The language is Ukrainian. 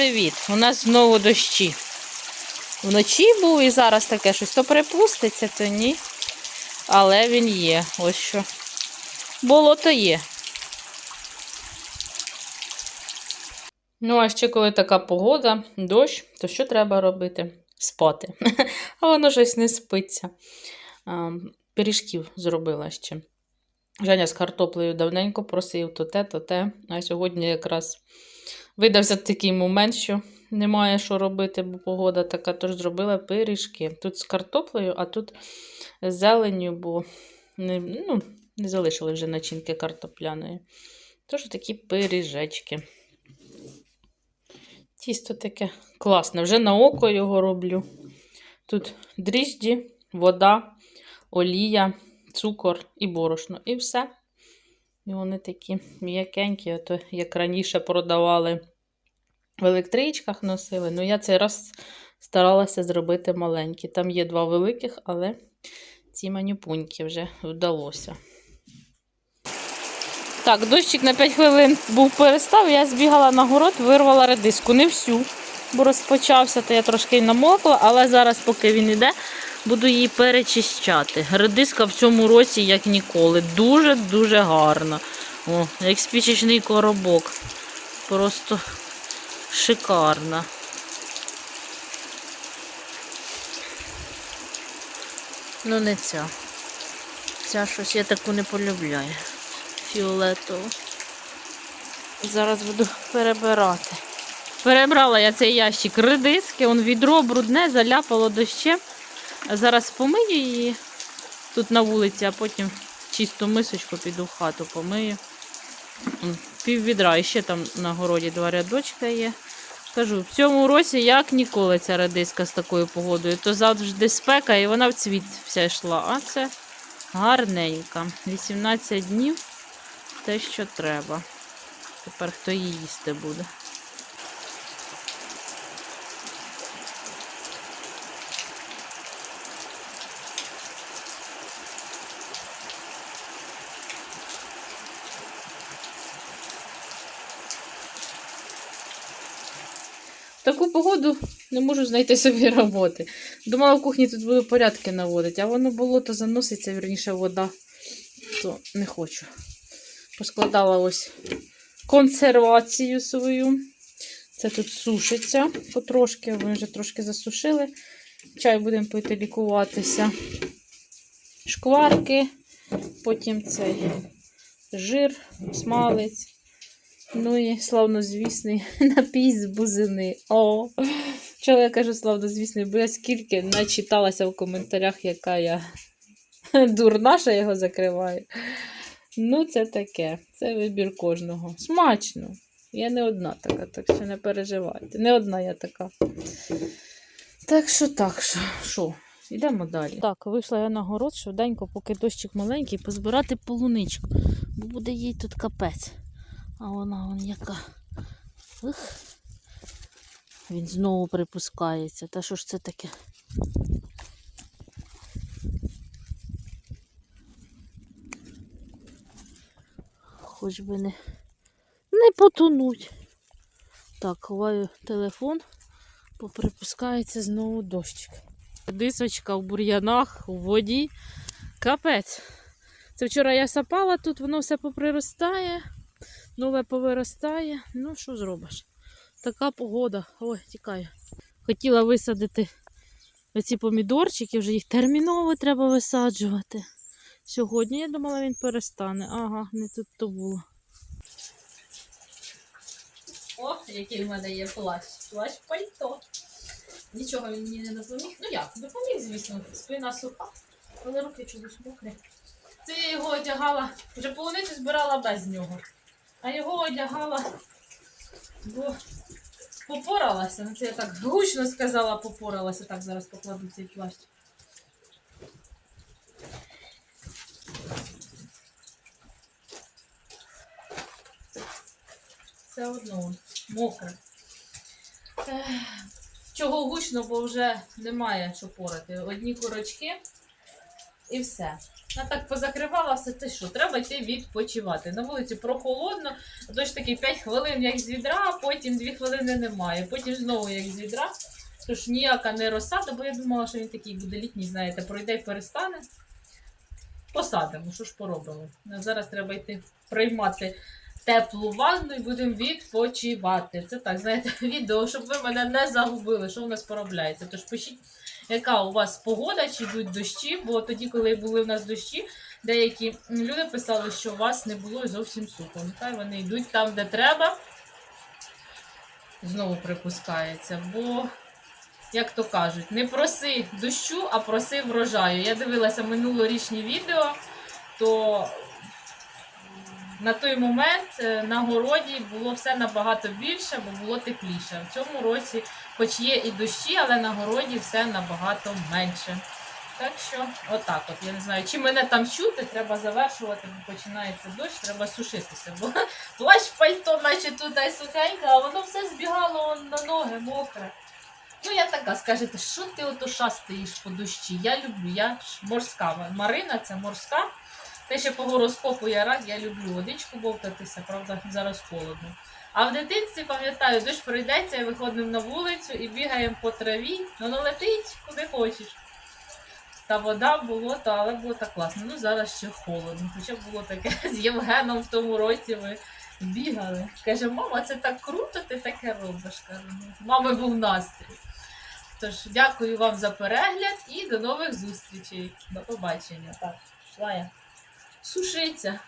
привіт! У нас знову дощі. Вночі був і зараз таке щось то припуститься, то ні. Але він є. Ось що. Болото є. Ну, а ще коли така погода, дощ, то що треба робити? Спати. А воно щось не спиться. Пиріжків зробила ще. Женя з картоплею давненько просив то те, то те. А сьогодні якраз видався такий момент, що немає що робити, бо погода така, тож зробила пиріжки. Тут з картоплею, а тут з зеленню, бо не, ну, не залишили вже начинки картопляної. Тож такі пиріжечки. Тісто таке класне. Вже на око його роблю. Тут дріжджі, вода, олія, цукор і борошно. І все. І вони такі м'якенькі, ото як раніше продавали в електричках носили. Ну, я цей раз старалася зробити маленькі. Там є два великих, але ці манюпуньки вже вдалося. Так, дощик на 5 хвилин був перестав, я збігала на город, вирвала редиску. Не всю, бо розпочався, то я трошки намокла, але зараз, поки він йде, буду її перечищати. Редиска в цьому році, як ніколи, дуже-дуже гарна. О, як спічечний коробок. Просто шикарна. Ну, не ця. Ця щось я таку не полюбляю. Фіолетову. Зараз буду перебирати. Перебрала я цей ящик редиски, он відро брудне, заляпало дощем. Зараз помию її тут на вулиці, а потім чисту мисочку піду в хату помию. Пів відра. І ще там на городі два рядочка є. Кажу, в цьому році як ніколи ця редиска з такою погодою. То завжди спека і вона в цвіт вся йшла. А це гарненька. 18 днів те, що треба. Тепер хто її їсти буде. Таку погоду не можу знайти собі роботи. Думала, в кухні тут буду порядки наводити, а воно болото заноситься, вірніше вода, то не хочу. Поскладала ось консервацію свою. Це тут сушиться потрошки, вони вже трошки засушили. Чай будемо пити, лікуватися. Шкварки, потім цей жир, смалець. Ну і славнозвісний напій з бузини. О, чого я кажу славнозвісний, бо я скільки начиталася в коментарях, яка я дурна, що його закриваю. Ну, це таке. Це вибір кожного. Смачно. Я не одна така, так що не переживайте. Не одна я така. Так що, так що, що, йдемо далі. Так, вийшла я на город швиденько, поки дощик маленький, позбирати полуничку. Бо буде їй тут капець. А вона вон яка. Ух. Він знову припускається. Та що ж це таке? Хоч би не, не потонуть. Так, ховаю телефон, поприпускається знову дощик. Дисочка в бур'янах, у воді. Капець. Це вчора я сапала, тут воно все поприростає нове повиростає. Ну, що зробиш? Така погода. Ой, тікає. Хотіла висадити оці помідорчики, вже їх терміново треба висаджувати. Сьогодні я думала, він перестане. Ага, не тут то було. О, який в мене є плащ. Плащ пальто. Нічого він мені не допоміг. Ну як, допоміг, звісно, спина суха, але руки чогось мокрі. Це я його одягала, вже полуницю збирала без нього. А його одягала, бо попоралася. Ну, це я так гучно сказала, попоралася. Так, зараз покладу цей плащ. Все одно мокре. Чого гучно, бо вже немає що порати. Одні курочки і все. Вона так позакривала все, ти що, треба йти відпочивати. На вулиці прохолодно, тож таки 5 хвилин як з відра, а потім 2 хвилини немає. Потім знову як з відра. Тож ніяка не розсада, бо я думала, що він такий буде літній, знаєте, пройде і перестане. Посадимо, що ж поробимо. Зараз треба йти приймати теплу ванну і будемо відпочивати. Це так, знаєте, відео, щоб ви мене не загубили, що в нас поробляється. Тож пишіть, яка у вас погода, чи йдуть дощі, бо тоді, коли були в нас дощі, деякі люди писали, що у вас не було зовсім сухо. Нехай вони йдуть там, де треба. Знову припускається, бо, як то кажуть, не проси дощу, а проси врожаю. Я дивилася минулорічні відео, то на той момент е, на городі було все набагато більше, бо було тепліше. В цьому році, хоч є і дощі, але на городі все набагато менше. Так що, отак от. Я не знаю, чи мене там чути, треба завершувати, бо починається дощ, треба сушитися. Бо плащ пальто, наче тут і сухеньке, а воно все збігало на ноги мокре. Ну, я така, скажете, що ти ото шастаєш по дощі? Я люблю, я морська. Марина це морська. Те, що по гороскопу я рад, я люблю водичку бовтатися, правда, зараз холодно. А в дитинстві, пам'ятаю, дощ пройдеться, і виходимо на вулицю і бігаємо по траві, воно летить куди хочеш. Та вода, болото, але було так класно. Ну зараз ще холодно. Хоча було таке з Євгеном в тому році ми бігали. Каже, мама, це так круто, ти таке робиш. «Ну, мами був настрій. Тож, дякую вам за перегляд і до нових зустрічей. До побачення. Так, пішла я. Сушиться.